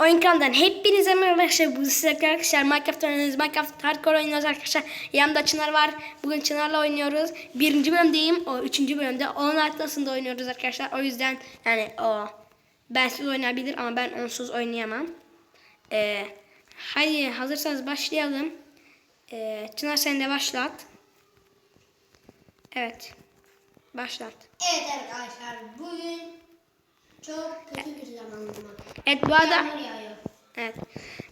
Oyun kanalından hepinize merhaba arkadaşlar. Bu size arkadaşlar Minecraft oynuyoruz. Minecraft Hardcore oynuyoruz arkadaşlar. Yanımda Çınar var. Bugün Çınar'la oynuyoruz. Birinci bölümdeyim. O üçüncü bölümde. Onun haritasında oynuyoruz arkadaşlar. O yüzden yani o bensiz oynayabilir ama ben onsuz oynayamam. Ee, hadi hazırsanız başlayalım. Ee, Çınar sen de başlat. Evet. Başlat. Evet arkadaşlar bugün çok kötü bir zamanım var. Evet bu arada. Evet.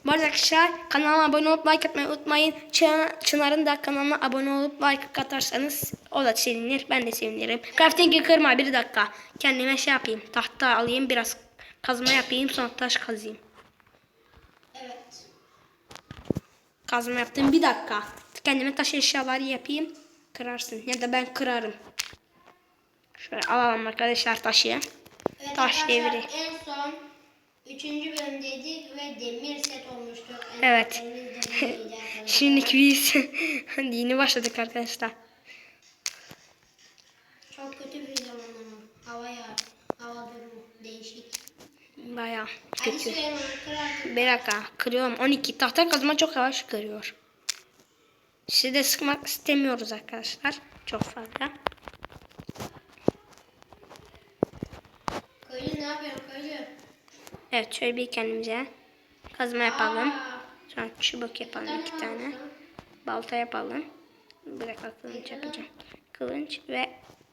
Bu arada arkadaşlar kanalıma abone olup like atmayı unutmayın. Çı- Çınar'ın da kanalına abone olup like atarsanız o da sevinir. Ben de sevinirim. Crafting'i kırma bir dakika. Kendime şey yapayım. Tahta alayım biraz kazma yapayım sonra taş kazayım. Evet. Kazma yaptım bir dakika. Kendime taş eşyaları yapayım. Kırarsın ya da ben kırarım. Şöyle alalım arkadaşlar taşı. Evet Taş devri. En son 3. bölümdeydik ve demir set olmuştuk. En Evet. Şimdi biz yeni başladık arkadaşlar. Çok kötü bir zamanım var. Hava yağ. Hava durumu değişik. Hadi kötü. Bir dakika kırıyorum. 12 tahta kazma çok yavaş kırıyor. Sizi de sıkmak istemiyoruz arkadaşlar. Çok fazla. Ne yapıyorsun köylü? Evet şöyle bir kendimize kazma yapalım. Sonra çubuk yapalım iki tane. Balta yapalım. Bir dakika kılıç yapacağım. Kılıç ve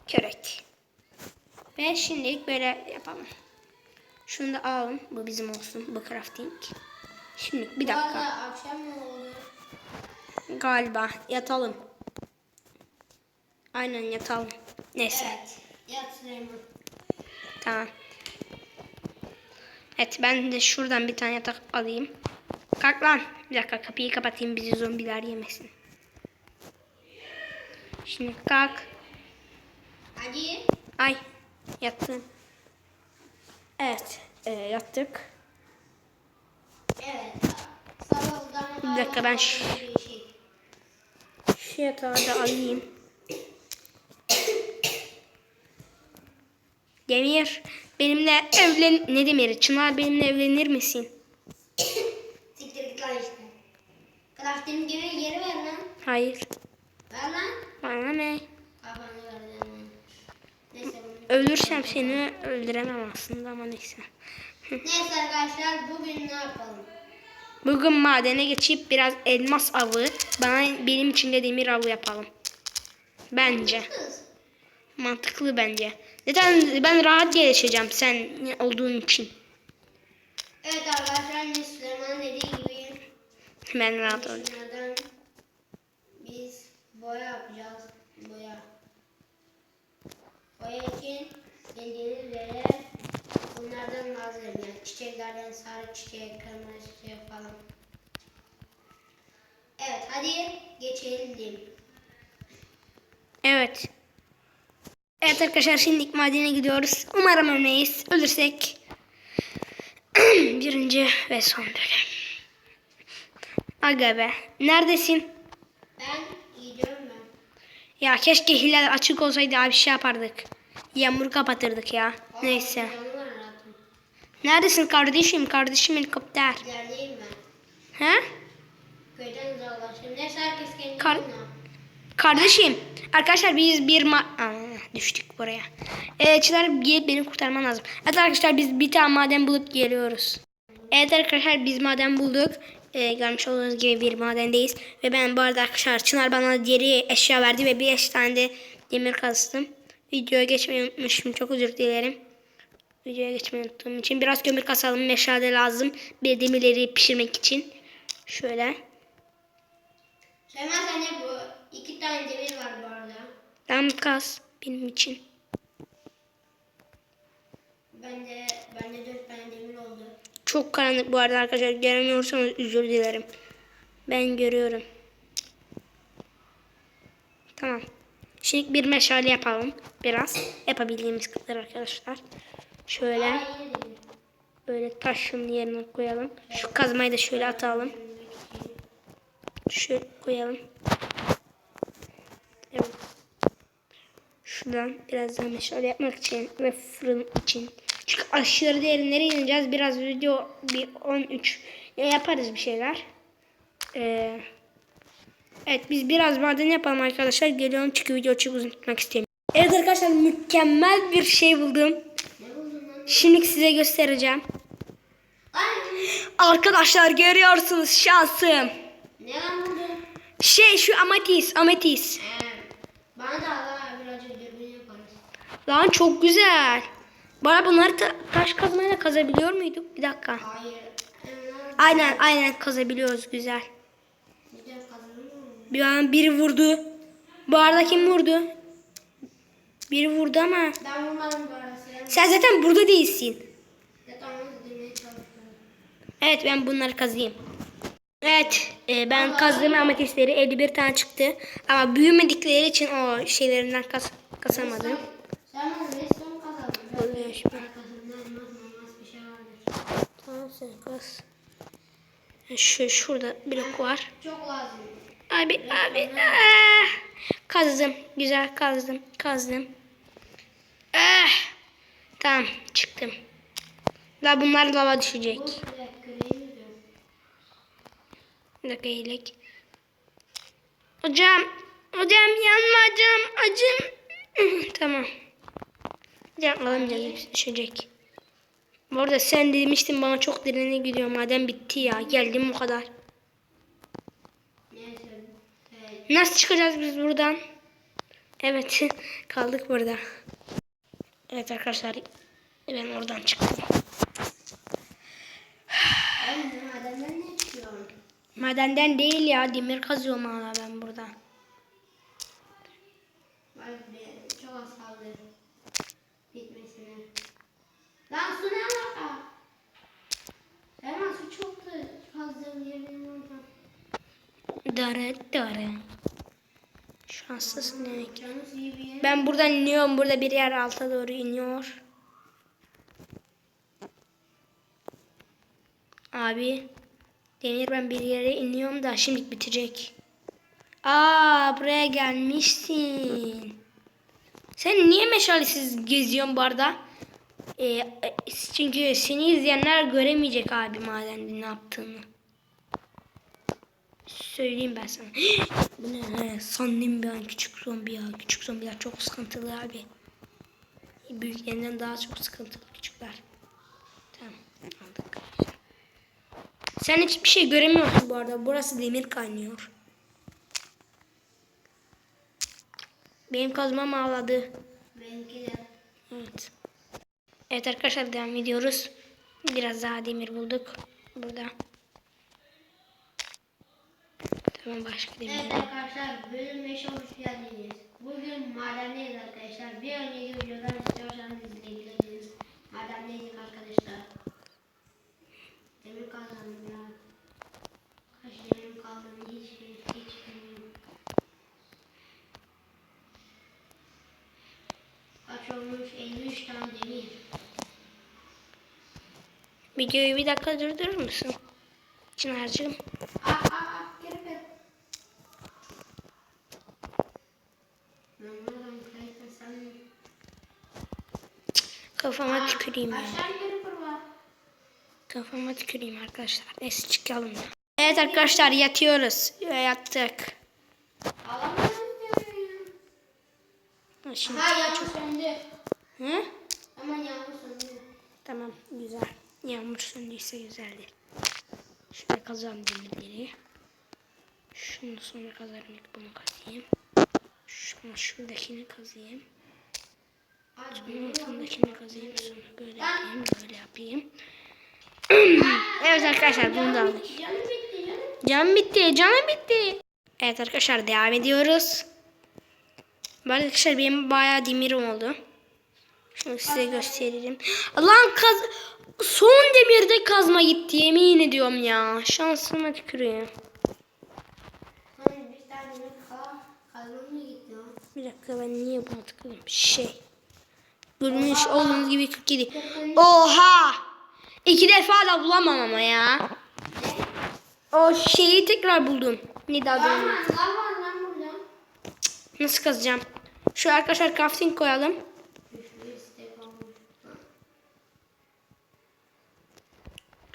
körek. Ve şimdilik böyle yapalım. Şunu da alalım. Bu bizim olsun. Bu crafting. Şimdi bir dakika. arada akşam mı oldu? Galiba yatalım. Aynen yatalım. Neyse. Evet. Yat Süleyman. Tamam. Evet ben de şuradan bir tane yatak alayım. Kalk lan. Bir dakika kapıyı kapatayım bizi zombiler yemesin. Şimdi kalk. Hadi. Ay yattım. Evet e, yattık. Evet. Ama Bir dakika, ben şu- değişik. Şu yatağı da alayım. Demir benimle evlen... Ne Demir? Çınar benimle evlenir misin? Siktir git lan işte. Crafting gibi geri ver lan. Hayır. Ver lan. Bana ne? Kafanı ver lan. Neyse. Ölürsem seni öldüremem aslında ama neyse. Neyse arkadaşlar bugün ne yapalım? Bugün madene geçip biraz elmas avı, bana benim için de demir avı yapalım. Bence. Mantıklı bence. Neden ben rahat gelişeceğim sen olduğun için. Evet arkadaşlar ne Süleyman dediği gibi Ben rahat olacağım. biz boya yapacağız. Boya. Boya için bildiğiniz üzere bunlardan lazım. Yani çiçeklerden sarı çiçek, kırmızı çiçek falan. Evet hadi geçelim. Evet. Evet arkadaşlar şimdi madene gidiyoruz. Umarım ölmeyiz. Ölürsek birinci ve son bölüm. Aga be. Neredesin? Ben gidiyorum ben. Ya keşke hilal açık olsaydı abi şey yapardık. Yağmur kapatırdık ya. Aa, Neyse. Neredesin kardeşim? Kardeşim helikopter. İlerideyim ben. He? Köyden uzaklaştım. Neyse herkes kendi Kar-. Kardeşim. Arkadaşlar biz bir ma... Aa, düştük buraya. Evet Çınar gelip beni kurtarman lazım. Evet arkadaşlar biz bir tane maden bulup geliyoruz. Evet arkadaşlar biz maden bulduk. Ee, görmüş olduğunuz gibi bir madendeyiz. Ve ben bu arada arkadaşlar Çınar bana deri eşya verdi ve beş tane de demir kazdım. Videoya geçmeyi unutmuşum. Çok özür dilerim. Videoya geçmeyi unuttuğum için. Biraz kömür kasalım. Meşale lazım. Bir demirleri pişirmek için. Şöyle. Süleyman sende bu iki tane demir var bu arada. Tam kaz benim için. Bende bende dört tane demir oldu. Çok karanlık bu arada arkadaşlar. Göremiyorsanız özür dilerim. Ben görüyorum. Tamam. Şimdi bir meşale yapalım. Biraz. Yapabildiğimiz kadar arkadaşlar. Şöyle. Böyle taşın yerine koyalım. Şu kazmayı da şöyle atalım. Şöyle koyalım. Şuradan biraz daha meşale yapmak için ve fırın için Çünkü aşırı derinlere ineceğiz. Biraz video bir 13 ya yaparız bir şeyler. Ee, evet biz biraz maden yapalım arkadaşlar. Geliyorum çünkü video çok uzun tutmak istemiyorum. Evet arkadaşlar mükemmel bir şey buldum. Şimdi size göstereceğim. Arkadaşlar görüyorsunuz şansım. Ne buldun? Şey şu ametis, ametis. Ee, bana da Lan çok güzel. Bana bunları ta- taş kazmayla kazabiliyor muyduk? Bir dakika. Hayır. Aynen aynen kazabiliyoruz güzel. Bir an biri vurdu. Bu arada kim vurdu? Biri vurdu ama. Ben vurmadım bu arada. Sen zaten burada değilsin. Evet ben bunları kazıyım. Evet e, ben kazdığım ametistleri 51 tane çıktı. Ama büyümedikleri için o şeylerinden kas kasamadım. Şey vardır. Tamam sen kaz. Şu şurada blok var. Çok lazım. Abi abi. Ah. Kazdım. Güzel kazdım. Kazdım. Ah. Tamam çıktım. La bunlar lava düşecek. Bir dakika iyilik. Hocam. Hocam yanma hocam. Acım. tamam. Alamayacağız hepsi düşecek. Bu arada sen demiştin bana çok derine gidiyor. Madem bitti ya. Geldim o kadar. Nasıl çıkacağız biz buradan? Evet kaldık burada. Evet arkadaşlar ben oradan çıktım. Bu madenden ne çıkıyor? Madenden değil ya demir kazıyorum hala ben burada. Çok az kaldı. Lan su ne alaka? Hemen su çoktu. Kazdığım yerin oradan. Dare dare. Şanslısın demek. Yere. Ben buradan iniyorum. Burada bir yer alta doğru iniyor. Abi. Demir ben bir yere iniyorum da şimdi bitecek. Aa buraya gelmişsin. Sen niye meşalesiz geziyorsun? Ee, e, çünkü seni izleyenler göremeyecek abi madende ne yaptığını. Söyleyeyim ben sana. Bu ne? Sandım bir an küçük zombi ya. Küçük zombiler çok sıkıntılı abi. Büyüklerinden daha çok sıkıntılı küçükler. Tamam aldık. Sen hiçbir şey göremiyorsun bu arada. Burası demir kaynıyor. Benim kazmam ağladı. Benimki de. Evet. Arkadaşlar devam ediyoruz. Biraz daha demir bulduk. Burada. Tamam başka demir. Evet arkadaşlar bölüm 5'e hoş geldiniz. Bugün madendeyiz arkadaşlar. Bir önceki videodan istiyorsanız izleyebilirsiniz. Madendeydik arkadaşlar. Demir kazandım ya. Kaç demir kaldığını hiç, hiç bilmiyorum. Kaç olmuş? 53 tane demir. Videoyu bir dakika durdurur musun? Çınar'cığım. Kafama tüküreyim ya. Kafama tüküreyim arkadaşlar. Neyse çıkalım ya. Evet arkadaşlar yatıyoruz. Yattık. Şimdi Ha yağmur söndü. Hı? Aman yağmur söndü. Tamam güzel. Yağmur söndüyse güzeldi. Şöyle kazalım demirleri. Şunu sonra kazarım ilk bunu kazıyım. Şunu şuradakini kazıyım. Ay, Bunun altındakini kazıyım. Sonra böyle yapayım. Böyle yapayım. evet arkadaşlar bunu da aldık. Can bitti. Canım bitti. Evet arkadaşlar devam ediyoruz. Arada arkadaşlar benim bayağı demirim oldu. Şunu size gösteririm. Lan kaz son demirde kazma gitti yemin ediyorum ya. Şansıma tükürüyor. Hani bir tane mı gitti dakika ben niye buna tıkladım? Şey. Görmüş olduğunuz gibi 47. Oha! İki defa da bulamam ama ya. O şeyi tekrar buldum. Ne daha Aman. Nasıl kazacağım? Şu arkadaşlar crafting koyalım.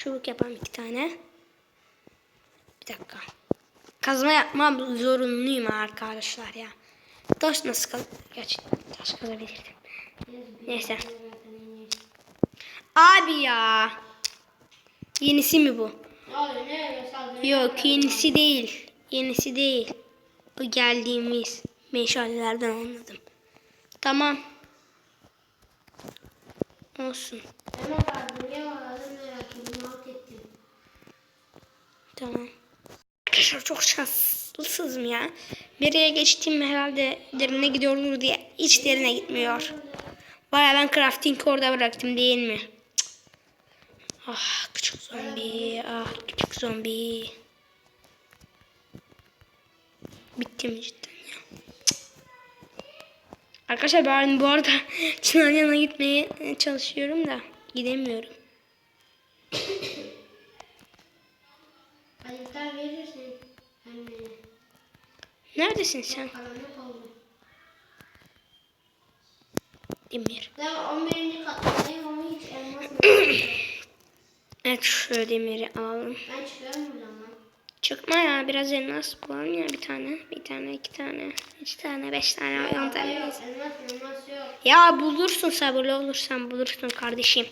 Çubuk yapalım iki tane. Bir dakika. Kazma yapmam zorunluyum arkadaşlar ya. Taş nasıl kaz... Gerçi taş kazabilirdim. Neyse. Abi ya. Yenisi mi bu? Yok yenisi değil. Yenisi değil. O geldiğimiz meşalelerden anladım. Tamam. Olsun. Tamam. Arkadaşlar çok şanslısızım ya. Biriye geçtiğim herhalde derine gidiyordur diye hiç derine gitmiyor. Baya ben crafting orada bıraktım değil mi? Ah küçük zombi. Ah küçük zombi. Bitti mi cidden ya? Cık. Arkadaşlar ben bu arada Çınar'ın yanına gitmeye çalışıyorum da gidemiyorum. Neredesin sen? Demir. Ben 11. kattayım ama hiç elmas yok. Evet şu demiri alalım. Ben çıkıyorum buradan lan. Çıkma ya biraz elmas bulalım ya bir tane. Bir tane, iki tane, üç tane, beş tane, on tane. yok elmas elmas yok. Ya bulursun sabırlı olursan bulursun kardeşim.